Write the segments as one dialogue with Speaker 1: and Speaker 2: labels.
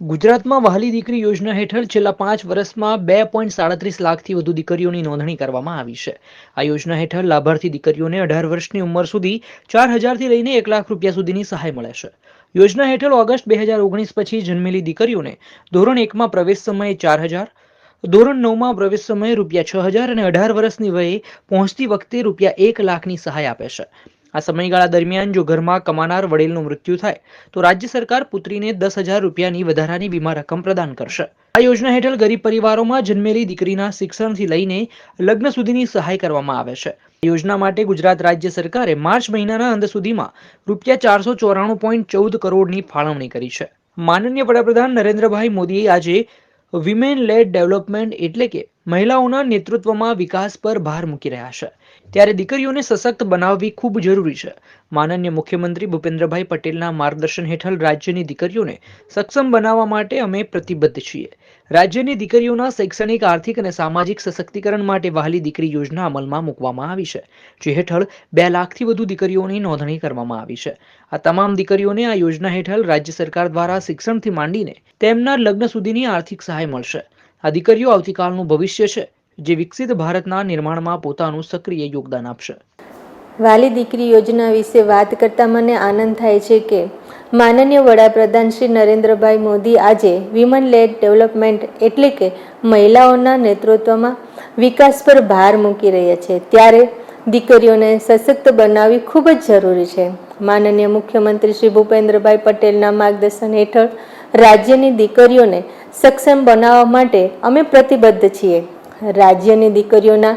Speaker 1: ગુજરાતમાં વહાલી દીકરી યોજના હેઠળ છેલ્લા પાંચ વર્ષમાં બે પોઈન્ટ સાડત્રીસ લાખથી વધુ દીકરીઓની નોંધણી કરવામાં આવી છે. આ યોજના હેઠળ લાભાર્થી દીકરીઓને અઢાર વર્ષની ઉંમર સુધી ચાર હજારથી લઈને એક લાખ રૂપિયા સુધીની સહાય મળે છે. યોજના હેઠળ ઓગસ્ટ બે હજાર ઓગણીસ પછી જન્મેલી દીકરીઓને ધોરણ એકમાં પ્રવેશ સમયે ચાર હજાર, ધોરણ નવમાં પ્રવેશ સમયે રૂપિયા છ હજાર અને અઢાર વર્ષની વયે પહોંચતી વખતે રૂપિયા એક લાખની સહાય આપે છે. આ સમયગાળા દરમિયાન જો ઘરમાં કમાનાર વડીલનું મૃત્યુ થાય, તો રાજ્ય સરકાર પુત્રીને દસ હજાર રૂપિયાની વધારાની વીમા રકમ પ્રદાન કરશે. આ યોજના હેઠળ ગરીબ પરિવારોમાં જન્મેલી દીકરીના શિક્ષણથી લઈને લગ્ન સુધીની સહાય કરવામાં આવે છે. યોજના માટે ગુજરાત રાજ્ય સરકારે માર્ચ મહિનાના અંત સુધીમાં રૂપિયા ચારસો ચોરાણું પોઈન્ટ ચૌદ કરોડની ફાળવણી કરી છે. માનનીય વડાપ્રધાન નરેન્દ્રભાઈ મોદીએ આજે વિમેન લેડ ડેવલપમેન્ટ એટલે કે મહિલાઓના નેતૃત્વમાં વિકાસ પર ભાર મૂકી રહ્યા છે. ત્યારે દીકરીઓને સશક્ત બનાવવી ખૂબ જરૂરી છે. માનનીય મુખ્યમંત્રી ભૂપેન્દ્રભાઈ પટેલના માર્ગદર્શન હેઠળ રાજ્યની દીકરીઓને સક્ષમ બનાવવા માટે અમે પ્રતિબદ્ધ છીએ. રાજ્યની દીકરીઓના શૈક્ષણિક, આર્થિક અને સામાજિક સશક્તિકરણ માટે વહાલી દીકરી યોજના અમલમાં મૂકવામાં આવી છે, જે હેઠળ બે લાખથી વધુ દીકરીઓની નોંધણી કરવામાં આવી છે. આ તમામ દીકરીઓને આ યોજના હેઠળ રાજ્ય સરકાર દ્વારા શિક્ષણથી માંડીને તેમના લગ્ન સુધીની આર્થિક સહાય મળશે. આ દીકરીઓ આવતીકાલનું ભવિષ્ય છે, જે વિકસિત ભારતના નિર્માણમાં પોતાનું સક્રિય યોગદાન આપશે.
Speaker 2: વાલી દીકરી યોજના વિશે વાત કરતાં મને આનંદ થાય છે કે માનનીય વડાપ્રધાન શ્રી નરેન્દ્રભાઈ મોદી આજે વિમન લેડ ડેવલપમેન્ટ એટલે કે મહિલાઓના નેતૃત્વમાં વિકાસ પર ભાર મૂકી રહ્યા છે. ત્યારે દીકરીઓને સશક્ત બનાવવી ખૂબ જ જરૂરી છે. માનનીય મુખ્યમંત્રી શ્રી ભૂપેન્દ્રભાઈ પટેલના માર્ગદર્શન હેઠળ રાજ્યની દીકરીઓને સક્ષમ બનાવવા માટે અમે પ્રતિબદ્ધ છીએ. રાજ્યની દીકરીઓના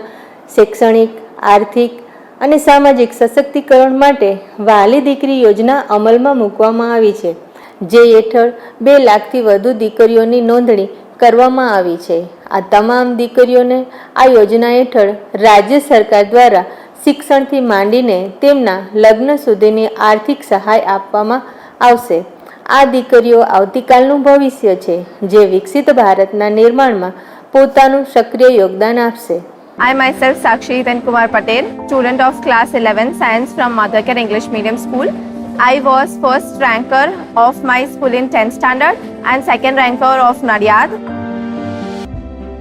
Speaker 2: શૈક્ષણિક, આર્થિક અને સામાજિક સશક્તિકરણ માટે વાલી દીકરી યોજના અમલમાં મૂકવામાં આવી છે. જે હેઠળ બે લાખથી વધુ દીકરીઓની નોંધણી કરવામાં આવી છે આ તમામ દીકરીઓને આ યોજના હેઠળ રાજ્ય સરકાર દ્વારા શિક્ષણથી માંડીને તેમના લગ્ન સુધીની આર્થિક સહાય આપવામાં આવશે આ દીકરીઓ આવતીકાલનું ભવિષ્ય છે જે વિકસિત ભારતના નિર્માણમાં પોતાનું સક્રિય યોગદાન આપશે
Speaker 3: I myself Sakshi Then Kumar Patel, student of class 11 science from Mothercare English Medium School. I was first ranker of my school in 10th standard and second ranker of Nadiad.